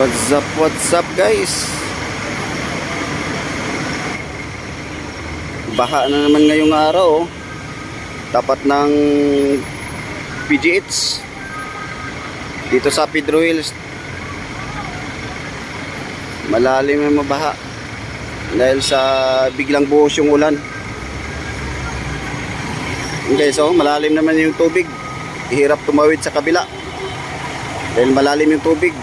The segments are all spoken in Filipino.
What's up, what's up guys? Baha na naman ngayong araw oh. Tapat ng PGH Dito sa Pedro Hills. Malalim ang mabaha. Dahil sa biglang buhos yung ulan. Okay, so malalim naman yung tubig. Hirap tumawid sa kabila. Dahil malalim yung tubig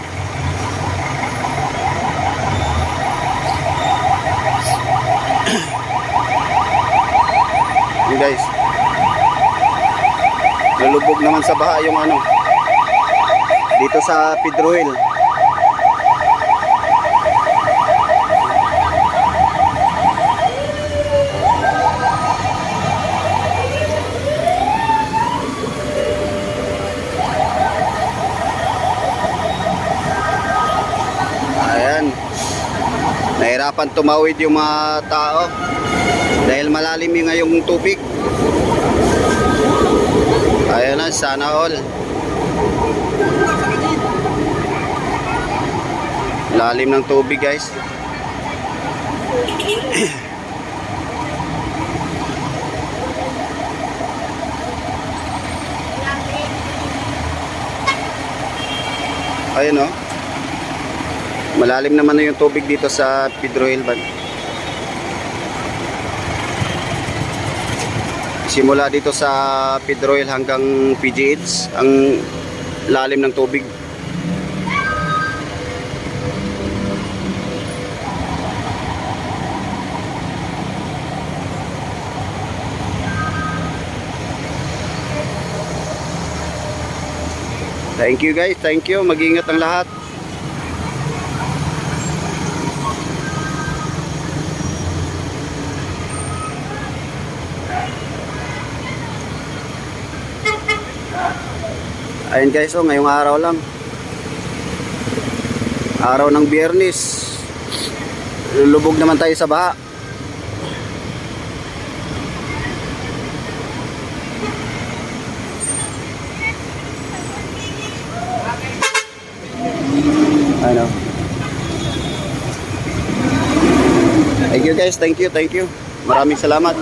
guys. Nalubog naman sa baha yung ano. Dito sa Pedro Hill. Ayan. Nahirapan tumawid yung mga tao dahil malalim yung ngayong tubig. Ayan na, sana all. Lalim ng tubig guys. Ayun oh. Malalim naman na yung tubig dito sa Pedro Hill Simula dito sa Pedro Hill hanggang PGH ang lalim ng tubig. Thank you guys, thank you. Mag-ingat ang lahat. Ayun guys, oh, ngayong araw lang. Araw ng biyernes. Lulubog naman tayo sa baha. Ano? Thank you guys, thank you, thank you. Maraming salamat.